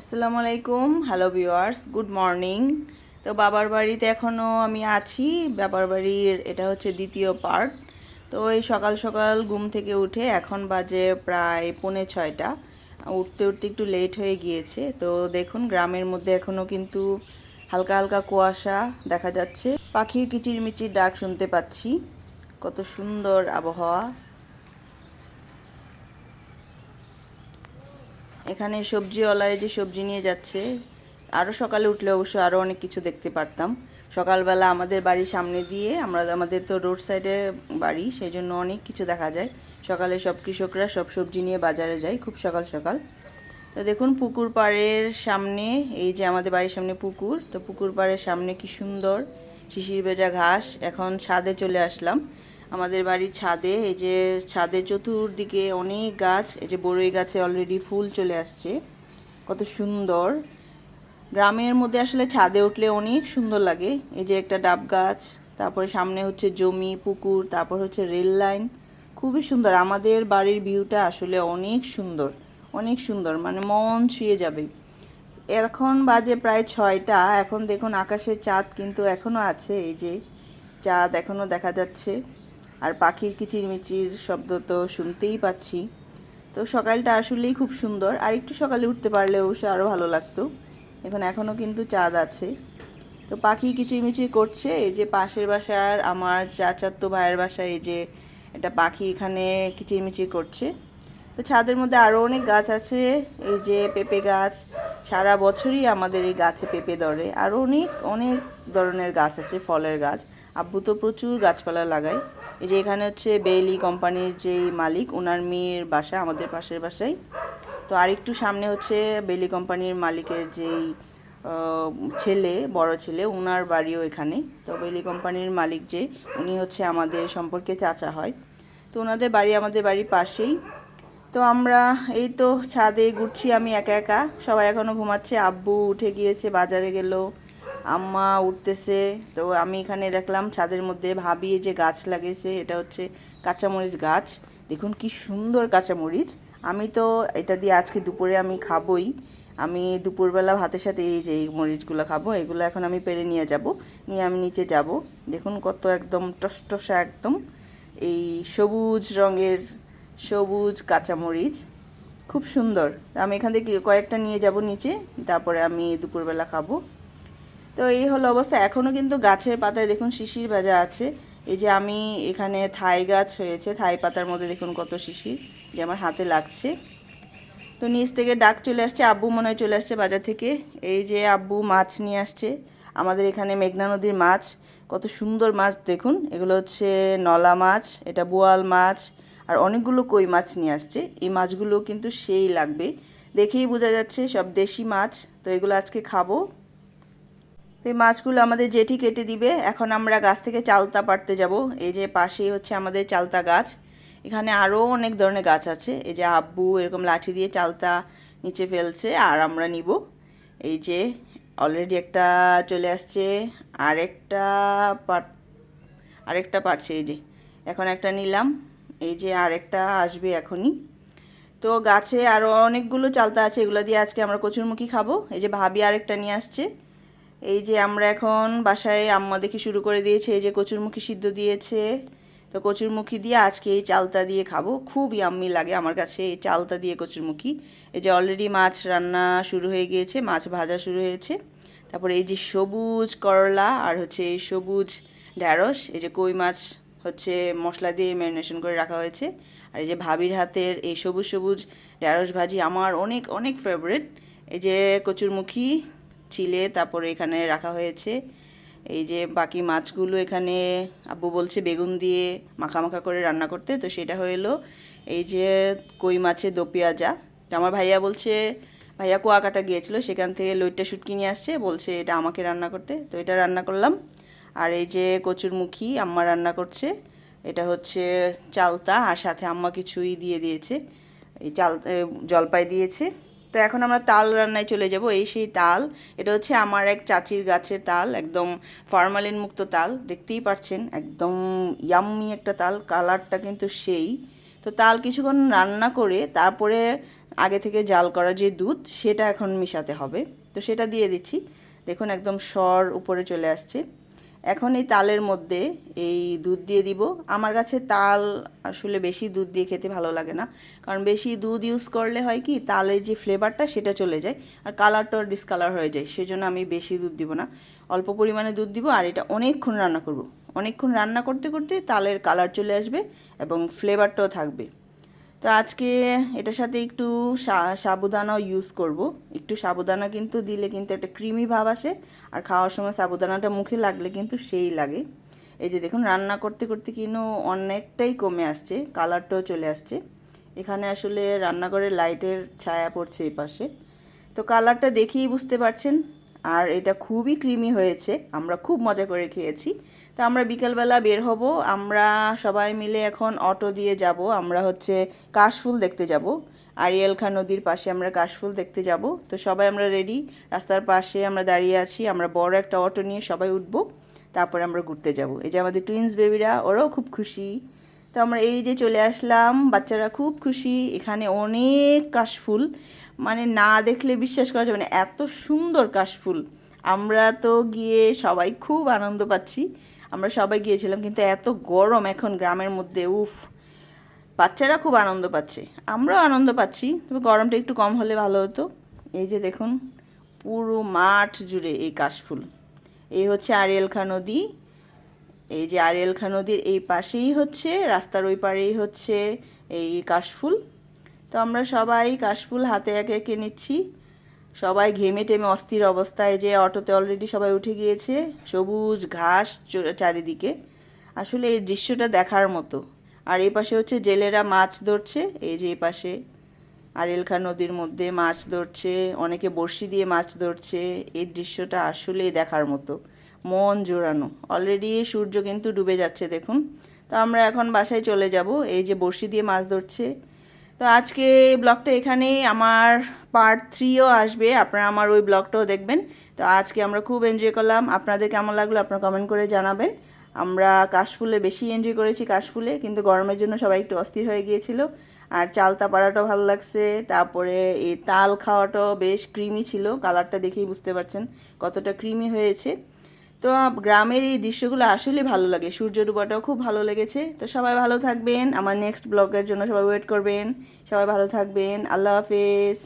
আসসালামু আলাইকুম। Hello viewers good morning তো বাবার বাড়িতে এখনও আমি আছি। বাবার বাড়ির এটা হচ্ছে দ্বিতীয় পার্ট তো এই সকাল সকাল ঘুম থেকে উঠে এখন বাজে প্রায় পৌনে ছয়টা। উঠতে উঠতে একটু লেট হয়ে গিয়েছে। তো দেখুন, গ্রামের মধ্যে এখনও কিন্তু হালকা হালকা কুয়াশা দেখা যাচ্ছে। পাখির কিচিরমিচির ডাক শুনতে পাচ্ছি। কত সুন্দর আবহাওয়া। এখানে সবজিওয়ালায় যে সবজি নিয়ে যাচ্ছে আরও সকালে উঠলে অবশ্য আরও অনেক কিছু দেখতে পারতাম। সকালবেলা আমাদের বাড়ির সামনে দিয়ে আমরা, আমাদের তো রোড সাইডে বাড়ি সেই জন্য অনেক কিছু দেখা যায়। সকালে সব কৃষকরা সব সবজি নিয়ে বাজারে যায়, খুব সকাল সকাল। তো দেখুন পুকুর পাড়ের সামনে, এই যে আমাদের বাড়ির সামনে পুকুর, তো পুকুর পাড়ের সামনে কি সুন্দর শিশির ভেজা ঘাস। এখন ছাদে চলে আসলাম। আমাদের বাড়ির ছাদে, এই যে ছাদের চতুর্দিকে অনেক গাছ, এই যে বড়ই গাছে অলরেডি ফুল চলে আসছে। কত সুন্দর। গ্রামের মধ্যে আসলে ছাদে উঠলে অনেক সুন্দর লাগে। এই যে একটা ডাব গাছ, তারপরে সামনে হচ্ছে জমি, পুকুর, তারপর হচ্ছে রেল লাইন খুবই সুন্দর। আমাদের বাড়ির ভিউটা আসলে অনেক সুন্দর অনেক সুন্দর মানে মন ছুঁয়ে যাবে। এখন বাজে প্রায় ছয়টা, এখন দেখুন আকাশের চাঁদ কিন্তু এখনও আছে, এই যে চাঁদ এখনও দেখা যাচ্ছে। আর পাখির কিচিরমিচির শব্দ তো শুনতেই পাচ্ছি। তো সকালটা আসলেই খুব সুন্দর। আর একটু সকালে উঠতে পারলে অবশ্য আরও ভালো লাগতো। এখন এখনও কিন্তু চাঁদ আছে। তো পাখি কিচিরমিচির করছে, এই যে পাশের বাসার আমার চাচার তো ভাইয়ের বাসায় এই যে একটা পাখি এখানে কিচিরমিচির করছে। তো ছাদের মধ্যে আরও অনেক গাছ আছে, এই যে পেঁপে গাছ। সারা বছরই আমাদের এই গাছে পেঁপে ধরে। আরও অনেক অনেক ধরনের গাছ আছে, ফলের গাছ। আব্বু তো প্রচুর গাছপালা লাগায়। এই যে এখানে হচ্ছে বেইলি কোম্পানির যেই মালিক ওনার মেয়ের বাসা আমাদের পাশের বাসায়। তো আরেকটু সামনে হচ্ছে বেইলি কোম্পানির মালিকের যেই ছেলে, বড় ছেলে ওনার বাড়িও এখানে। তো বেইলি কোম্পানির মালিক যে, উনি হচ্ছে আমাদের সম্পর্কে চাচা হয়। তো ওনাদের বাড়ি আমাদের বাড়ির পাশেই। তো আমরা এই তো ছাদে ঘুরছি, আমি একা একা। সবাই এখনও ঘুমাচ্ছে, আব্বু উঠে গিয়েছে, বাজারে গেল। আম্মা উঠতেছে, তো আমি এখানে দেখলাম ছাদের মধ্যে ভাবি, এই যে গাছ লাগিয়েছে, এটা হচ্ছে কাঁচামরিচ গাছ। দেখুন কি সুন্দর কাঁচামরিচ। আমি তো এটা দিয়ে আজকে দুপুরে আমি খাবই। আমি দুপুরবেলা ভাতের সাথে এই যে এই মরিচগুলো খাব, এগুলো এখন আমি পেরে নিয়ে যাব। নিয়ে আমি নিচে যাব। দেখুন কত একদম টসটসা একদম এই সবুজ রঙের সবুজ কাঁচামরিচ। খুব সুন্দর। আমি এখান থেকে কয়েকটা নিয়ে যাব নিচে, তারপরে আমি দুপুরবেলা খাব। তো এই হলো অবস্থা। এখনও কিন্তু গাছের পাতায় দেখুন শিশির ভেজা আছে। এই যে আমি এখানে থাই গাছ হয়েছে, থাই পাতার মধ্যে দেখুন কত শিশির যে আমার হাতে লাগছে। তো নিচ থেকে ডাক চলে আসছে, আব্বু মনে হয় চলে আসছে বাজার থেকে। এই যে আব্বু মাছ নিয়ে আসছে, আমাদের এখানে মেঘনা নদীর মাছ। কত সুন্দর মাছ দেখুন, এগুলো হচ্ছে নলা মাছ, এটা বোয়াল মাছ, আর অনেকগুলো কই মাছ নিয়ে আসছে। এই মাছগুলো কিন্তু সেই লাগবে। দেখেই বোঝা যাচ্ছে সব দেশি মাছ, তো এগুলো আজকে খাব। তো এই মাছগুলো আমাদের জেঠি কেটে দিবে। এখন আমরা গাছ থেকে চালতা পাড়তে যাব। এই যে পাশেই হচ্ছে আমাদের চালতা গাছ। এখানে আরও অনেক ধরনের গাছ আছে। এই যে আব্বু এরকম লাঠি দিয়ে চালতা নিচে ফেলছে, আর আমরা নিব। এই যে অলরেডি একটা চলে আসছে, আরেকটা পার আরেকটা পারছে এই যে। এখন একটা নিলাম। এই যে আরেকটা আসবে এখনই। তো গাছে আরও অনেকগুলো চালতা আছে। এগুলো দিয়ে আজকে আমরা কচুরমুখী খাব। এই যে ভাবি আরেকটা নিয়ে আসছে। এই যে আমরা এখন বাসায় আম্মা দেখি শুরু করে দিয়েছে, এই যে কচুরমুখী সিদ্ধ দিয়েছে। তো কচুরমুখী দিয়ে আজকে এই চালতা দিয়ে খাব। খুবই ইয়াম্মি লাগে আমার কাছে এই চালতা দিয়ে কচুরমুখী। এই যে অলরেডি মাছ রান্না শুরু হয়ে গিয়েছে, মাছ ভাজা শুরু হয়েছে। তারপরে এই যে সবুজ করলা আর হচ্ছে এই সবুজ ঢ্যাঁড়স এই যে কই মাছ হচ্ছে মশলা দিয়ে ম্যারিনেশন করে রাখা হয়েছে। আর এই যে ভাবির হাতের এই সবুজ সবুজ ঢ্যাঁড়স ভাজি আমার অনেক অনেক ফেভারিট এই যে কচুরমুখী ছিলে তারপরে এখানে রাখা হয়েছে। এই যে বাকি মাছগুলো এখানে আব্বু বলছে বেগুন দিয়ে মাখা মাখা করে রান্না করতে, তো সেটা হলো এই যে কই মাছের দো পেঁয়াজা। তো আমার ভাইয়া বলছে, ভাইয়া কুয়াকাটা গিয়েছিল, সেখান থেকে লইট্টা শুটকি নিয়ে আসছে, বলছে এটা আমাকে রান্না করতে। তো এটা রান্না করলাম। আর এই যে কচুরমুখী আম্মা রান্না করছে, এটা হচ্ছে চালতা, আর সাথে আম্মা কিছুই দিয়ে দিয়েছে। এই চাল জলপাই দিয়েছে। তো এখন আমরা তাল রান্নায় চলে যাব। এই সেই তাল, এটা হচ্ছে আমার এক চাচির গাছের তাল, একদম ফরমালিন মুক্ত তাল, দেখতেই পাচ্ছেন একদম ইয়াম্মি একটা তাল কালারটা কিন্তু সেই। তো তাল কিছুক্ষণ রান্না করে তারপরে আগে থেকে জাল করা যে দুধ, সেটা এখন মিশাতে হবে। তো সেটা দিয়ে দিচ্ছি। দেখুন, একদম সর উপরে চলে আসছে। এখন এই তালের মধ্যে এই দুধ দিয়ে দিব। আমার কাছে তাল আসলে বেশি দুধ দিয়ে খেতে ভালো লাগে না। কারণ বেশি দুধ ইউজ করলে হয় কি, তালের যে ফ্লেভারটা সেটা চলে যায় আর কালারটাও ডিসকালার হয়ে যায়। সেজন্য আমি বেশি দুধ দিব না। অল্প পরিমাণে দুধ দিব আর এটা অনেকক্ষণ রান্না করব। অনেকক্ষণ রান্না করতে করতে তালের কালার চলে আসবে এবং ফ্লেভারটাও থাকবে। তো আজকে এটার সাথে একটু সাবুদানাও ইউজ করব। একটু সাবুদানা কিন্তু দিলে কিন্তু একটা ক্রিমি ভাব আসে, আর খাওয়ার সময় সাবুদানাটা মুখে লাগলে কিন্তু সেই লাগে। এই যে দেখুন, রান্না করতে করতে কিন্তু অনেকটাই কমে আসছে কালারটাও চলে আসছে। এখানে আসলে রান্নাঘরের লাইটের ছায়া পড়ছে এই পাশে। তো কালারটা দেখেই বুঝতে পারছেন আর এটা খুবই ক্রিমি হয়েছে, আমরা খুব মজা করে খেয়েছি। তো আমরা বিকেলবেলা বের হব, আমরা সবাই মিলে এখন অটো দিয়ে যাব, আমরা হচ্ছে কাশফুল দেখতে যাব। আরিয়াল খান নদীর পাশে আমরা কাশফুল দেখতে যাব। তো সবাই আমরা রেডি রাস্তার পাশে আমরা দাঁড়িয়ে আছি, আমরা বড় একটা অটো নিয়ে সবাই উঠব, তারপরে আমরা ঘুরতে যাব। এই যে আমাদের টুইন্স বেবিরা ওরাও খুব খুশি। তো আমরা এই যে চলে আসলাম, বাচ্চারা খুব খুশি, এখানে অনেক কাশফুল। মানে না দেখলে বিশ্বাস করা যাবে না। এত সুন্দর কাশফুল। আমরা তো গিয়ে সবাই খুব আনন্দ পাচ্ছি। আমরা সবাই গিয়েছিলাম কিন্তু এত গরম এখন গ্রামের মধ্যে, উফ। বাচ্চারা খুব আনন্দ পাচ্ছে। আমরাও আনন্দ পাচ্ছি, তবে গরমটা একটু কম হলে ভালো হতো। এই যে দেখুন, পুরো মাঠ জুড়ে এই কাশফুল। এই হচ্ছে আরিয়াল খা নদী। এই যে আরিয়াল খা নদীর এই পাশেই হচ্ছে, রাস্তার ওই পারেই হচ্ছে এই কাশফুল। তো আমরা সবাই কাশফুল হাতে একে একে নিচ্ছি। সবাই ঘেমে টেমে অস্থির অবস্থায় যে অটোতে অলরেডি সবাই উঠে গিয়েছে, সবুজ ঘাস চারিদিকে। আসলে এই দৃশ্যটা দেখার মতো। আর এই পাশে হচ্ছে জেলেরা মাছ ধরছে, এই যে এই পাশে খান নদীর মধ্যে মাছ ধরছে, অনেকে বড়শি দিয়ে মাছ ধরছে। এই দৃশ্যটা আসলেই দেখার মতো। মন জোড়ানো। অলরেডি সূর্য কিন্তু ডুবে যাচ্ছে, দেখুন। তো আমরা এখন বাসায় চলে যাব। এই যে বড়শি দিয়ে মাছ ধরছে তো আজকে ব্লগটা এখানেই। আমার পার্ট থ্রিও আসবে। আপনারা আমার ওই ব্লগটাও দেখবেন। তো আজকে আমরা খুব এনজয় করলাম। আপনাদের কেমন লাগল আপনারা কমেন্ট করে জানাবেন। আমরা কাশফুলে বেশি এনজয় করেছি কাশফুলে, কিন্তু গরমের জন্য সবাই একটু অস্থির হয়ে গিয়েছিল। আর চালতা পাড়াটাও ভালো লাগছে। তারপরে এই তাল খাওয়াটাও বেশ ক্রিমি ছিল। কালারটা দেখেই বুঝতে পারছেন কতটা ক্রিমি হয়েছে। তো গ্রামের এই দৃশ্যগুলো আসলে ভালো লাগে। সূর্য ডুবাটাও খুব ভালো লেগেছে। তো সবাই ভালো থাকবেন। আমার নেক্সট ব্লগের জন্য সবাই ওয়েট করবেন। সবাই ভালো থাকবেন। আল্লাহ হাফেজ।